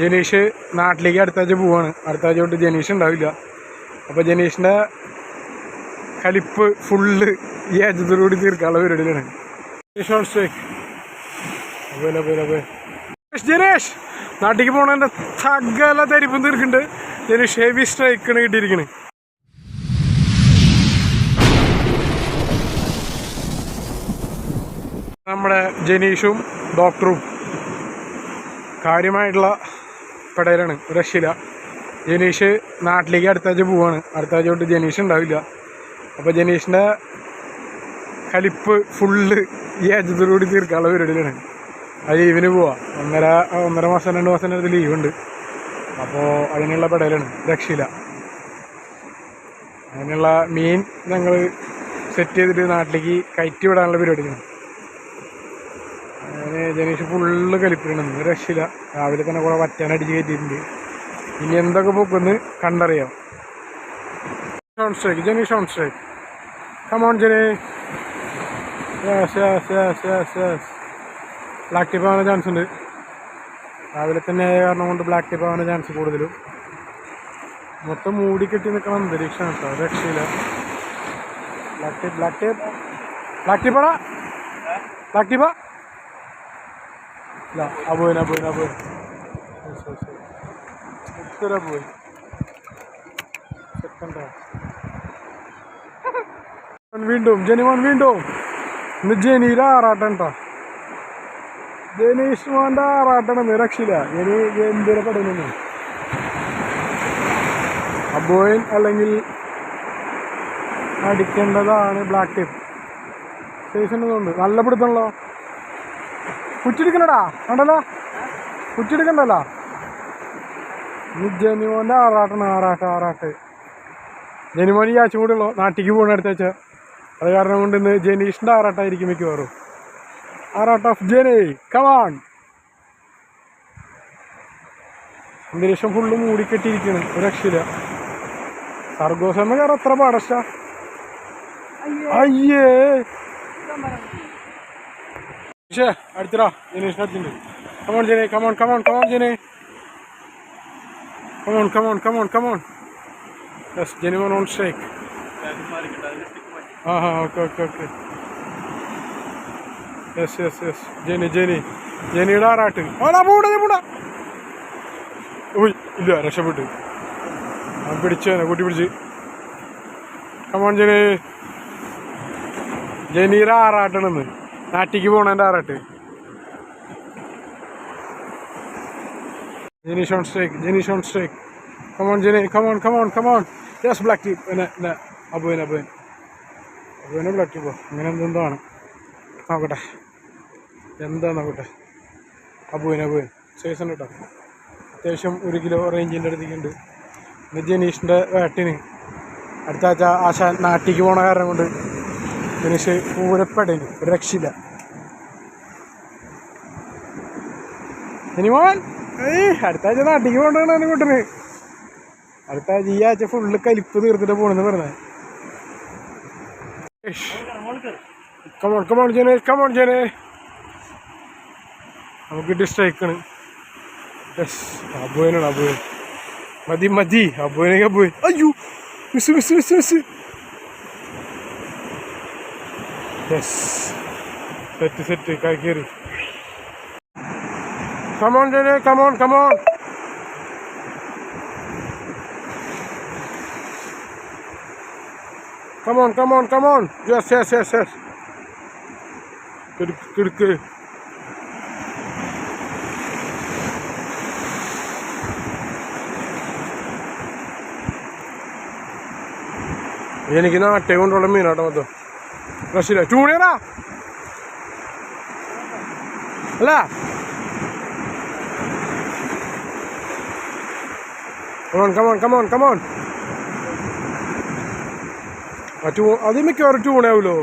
ജനീഷ് നാട്ടിലേക്ക് അടുത്ത ആഴ്ച പോവാണ്. അടുത്ത ആഴ്ച തൊട്ട് ജനീഷ് ഉണ്ടാവില്ല. അപ്പോൾ ജനീഷിന്റെ കലിപ്പ് ഫുള്ള് ഈ ആഴ്ചത്തോടുകൂടി തീർക്കാനുള്ള പരിപാടിയിലാണ്. ജനീഷ് നാട്ടിലേക്ക് പോണതിന്റെ തകല തരിപ്പും തീർക്കുന്നുണ്ട്. ജനീഷ് ഹെവി സ്ട്രൈക്കാണ് കിട്ടിയിരിക്കുന്നത് നമ്മുടെ ജനീഷും ഡോക്ടറും കാര്യമായിട്ടുള്ള പെടയിലാണ് ഒരു ജനീഷ് നാട്ടിലേക്ക് അടുത്ത ആഴ്ച പോവാണ്. അടുത്ത ആഴ്ച തൊട്ട് ജനീഷ് ഉണ്ടാവില്ല. അപ്പോൾ ജനീഷിന്റെ കലിപ്പ് ഫുള്ള് ഈ ആഴ്ചത്തോടുകൂടി തീർക്കാനുള്ള പരിപാടിയിലാണ്. ആ ലീവിന് പോവാ. ഒന്നര ഒന്നര മാസം രണ്ട് മാസം അടുത്ത് ലീവുണ്ട്. അപ്പോൾ അതിനുള്ള പെടയിലാണ്. രക്ഷയില്ല. അതിനുള്ള മീൻ ഞങ്ങൾ സെറ്റ് ചെയ്തിട്ട് നാട്ടിലേക്ക് കയറ്റി വിടാനുള്ള പരിപാടിയാണ്. അങ്ങനെ ജനീഷ് ഫുള്ള് കലിപ്പിക്കണം ഒരു രക്ഷയില്ല. രാവിലെ തന്നെ കൂടെ വറ്റാനടിച്ച് കയറ്റിയിട്ടുണ്ട്. ഇനി എന്തൊക്കെ പൊക്കുന്ന് കണ്ടറിയാം. On strike Jeneesh on strike come on ജനേ. Black tip ആവാൻ ചാൻസ് ഉണ്ട്. രാവിലെ തന്നെ ആയ കാരണം കൊണ്ട് ബ്ലാക്ക് ടിപ്പ് ആവാൻ ചാൻസ് കൂടുതലും. മൊത്തം മൂടി കെട്ടി നിൽക്കുന്ന അന്തരീക്ഷമാണ് കേട്ടോ. രക്ഷയില്ല. Black tape black tape black ടിപ്പാടാ black ടിപ്പാ ഇല്ല അബോയിൻ ഉത്തര പോയി സെക്കൻഡ് വീണ്ടും ജനിമോൻ വീണ്ടും ഇന്ന് ജനീഷ് മോന്റെ ആറാട്ടണം രക്ഷയില്ല. ജനി ഗംഭീര പടയുന്നു അബോയിൻ അല്ലെങ്കിൽ അടിക്കേണ്ടതാണ് ബ്ലാക്ക് ടേപ്പ്. സ്റ്റേഷൻ ഉണ്ട് നല്ല പിടുത്തണല്ലോ കുറ്റിയെടുക്കണ്ടടാ. കണ്ടല്ലോ? കുറ്റിടിക്കണ്ടല്ലോ ഈ ജനിമോന്റെ ആറാട്ടാണ് ആറാട്ട് ആറാട്ട്. ജനിമോൻ ഈ ആഴ്ച കൂടെ ഉള്ളൂ നാട്ടിക്ക് പോകണ അടുത്ത ആഴ്ച അത് കാരണം കൊണ്ട് ഇന്ന് ജനീഷിന്റെ ആറാട്ടായിരിക്കും മിക്കവാറും. ആറാട്ട് ഓഫ് ജനി കമാൺ അന്തരീക്ഷം ഫുള്ള് മൂടിക്കെട്ടിയിരിക്കുന്നു ഒരു രക്ഷയില്ല സർഗോസമ്മ കയറി അത്ര പാടഷ്ട അയ്യേ. പക്ഷേ അടുത്തടാ ജനീഷ് അടുത്തുണ്ട് come on ജനെ come on come on come on ജനെ. Come on come on come on come on yes ജെനിമോൻ on strike ആ ഹാ okay okay okay yes yes yes Jeni Jeni. ജെനിയുടെ ഓടാ പൂടാ പൂടാ ഉയ് ഇല്ല രക്ഷപ്പെട്ടു. ഞാൻ പിടിച്ചേനെ കൂട്ടി പിടിച്ച്. Come on Jeni. ജനീര ആറാട്ടണെന്ന്. നാട്ടിക്ക് പോണേന്റെ ആറാട്ട് Jeneesh on strike Jeneesh on strike come on Jeni come on come on come on yes black tip പിന്നെ പിന്നെ അബുവിൻ അബുവിൻ അബുവിനെ ബ്ലാക്ക് ടീപ്പോ അങ്ങനെ എന്തെന്താണ്? നോക്കട്ടെ. എന്താ നോക്കട്ടെ? അബുവിൻ അബുവിൻ ഉണ്ട് കേട്ടോ അത്യാവശ്യം ഒരു കിലോ റേഞ്ചിന്റെ അടുത്തേക്കുണ്ട് ഇന്ന് ജനീഷിന്റെ വേട്ടിന് അടുത്ത ആഴ്ച ആശ നാട്ടിക്ക് പോണ കാരണം കൊണ്ട് ജനീഷ് പൂരപ്പെടേനു ഒരു രക്ഷയില്ല. ഇനിമോൻ ഏയ് അടുത്ത ആഴ്ച നാട്ടിക്ക് പോകണ്ടാണ് കൂട്ടന് അടുത്ത ആഴ്ച ഈ ആഴ്ച ഫുള്ള് കലിപ്പ് തീർത്തിട്ട് പോണെന്ന് പറഞ്ഞത് കമോൺ കമോൺ ജനെ കമോൺ ജനെ നമുക്ക് കിട്ടിയ സ്ട്രൈക്കാണ് യെസ് അബുവിനാണ് അബുവിൻ. മതി മതി അബുവിനൊക്കെ അബുവിൻ അയ്യോ miss miss miss miss yes set set കൈ കയറി come on ജനെ come on come on Come on, come on, come on. Yes, yes, yes, yes. Good, good, good. എനിക്ക് നാട്ടെ കൊണ്ടുള്ള മീനാട്ടോ മൊത്തം റഷില ചൂണിയറാ അല്ല come on come on come on on. ആ ടൂ അത് മിക്കവാറും ട്യൂണാവുമല്ലോ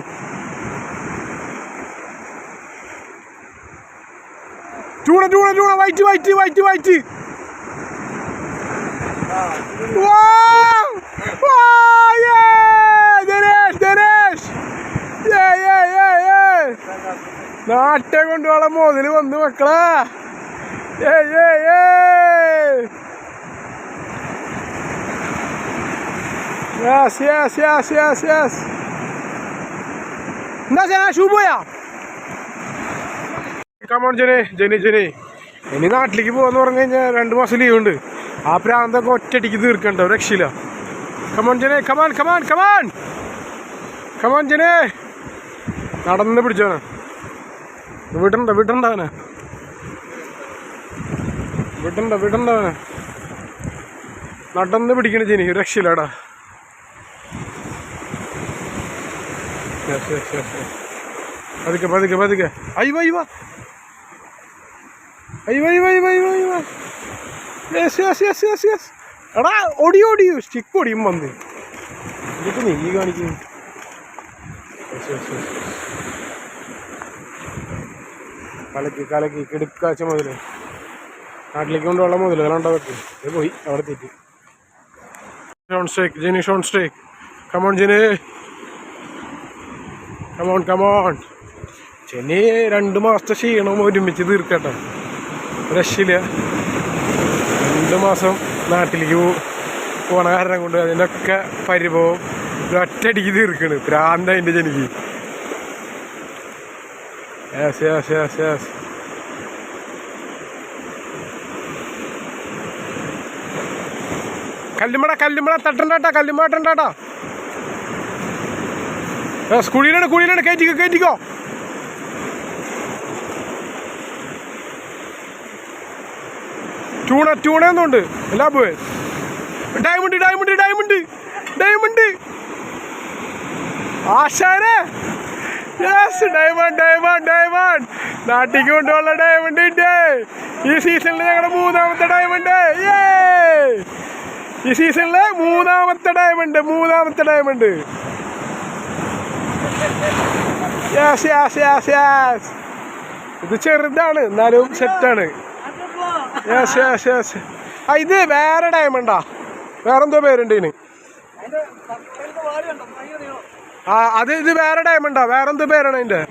ചൂണ ചൂണ ചൂണ വൈറ്റ് വൈറ്റ് വൈറ്റ് വൈറ്റ് നാട്ടെ കൊണ്ടുപോകാൻ മോതിൽ വന്ന് മക്കളാ. ഏ ഏ ഏയ് yes yes, yes, yes, yes എന്താ ചെയ്യാ? ഷൂ പോയാ? കമോൺ ജനെ ജനി ജനി ഇനി നാട്ടിലേക്ക് പോകാന്ന് പറഞ്ഞു കഴിഞ്ഞാൽ രണ്ട് മാസം ലീവ് ഉണ്ട്. ആ പ്രാന്തൊക്കെ ഒറ്റയടിക്ക് തീർക്കണ്ട രക്ഷയില്ല. Come on ജനെ come on come on come on come on ജനെ നടന്ന് പിടിച്ചോനെ വിടണ്ട വിടണ്ട അവനെ. വിടണ്ട വിടണ്ട അവനെ. നടന്ന് പിടിക്കണ ജനി രക്ഷയില്ലടാ Yes, yes, yes, yes. പതുക്കെ പതുക്കെ പതുക്കെ. അയ്യോ അയ്യോ. അയ്യോ അയ്യോ അയ്യോ എടാ സ്റ്റിക്ക് ഒടിയും വന്ന്. എന്നിട്ട് നീ കാണിക്കുന്നു. കലക്കി കലക്കി കിടുക്കാച്ച മുതൽ നാട്ടിലേക്ക് കൊണ്ടുള്ള മുതലുകളുണ്ടോ വെക്ക് ഇത് പോയി അവിടെ തെറ്റി. On strike Jeni strike come on Jeni come on come on ചെന്നി രണ്ട് മാസത്തെ ക്ഷീണം ഒരുമിച്ച് തീർക്കട്ടെ. റഷ്യയിൽ രണ്ട് മാസം നാട്ടിലേക്ക് പോണ കാരണം കൊണ്ട് അതിനൊക്കെ പരിഭവം ഒറ്റടിക്ക് തീർക്കണ്. പ്രാന്ത അതിന്റെ ജനിക്ക്. യെസ് യെസ് യെസ് കല്ലുമട കല്ലുമട തട്ടണ്ടാട്ടാ കല്ലുമട തട്ടണ്ടാട്ടാ. യെസ് കുഴിയിലാണ് കുഴിയിലാണ് കയറ്റിക്കോ കയറ്റിക്കോ ട്യൂണ ട്യൂണെന്നുണ്ട് എല്ലാ പോയേ. ഡയമണ്ട് ഡയമണ്ട് ഡയമണ്ട് ഡയമണ്ട് ആശാനെ. യെസ് ഡയമണ്ട് ഡയമണ്ട് ഡയമണ്ട് നാട്ടിക്ക് കൊണ്ടുള്ള ഡയമണ്ട് ഉണ്ട് ഈ സീസണിൽ ഞങ്ങളുടെ മൂന്നാമത്തെ ഡയമണ്ട് ഈ സീസണിലെ മൂന്നാമത്തെ ഡയമണ്ട് മൂന്നാമത്തെ diamond yes yes yes yes ഇത് ചെറുതാണ് എന്നാലും സെറ്റാണ്. യെസ് യെസ് യെസ് ആ ഇത് വേറെ ഡയമണ്ടാ വേറെന്തോ പേരുണ്ട് ഇതിന്. ആ അത് ഇത് വേറെ ഡയമണ്ടാ വേറെന്തോ പേരാണ് അതിന്റെ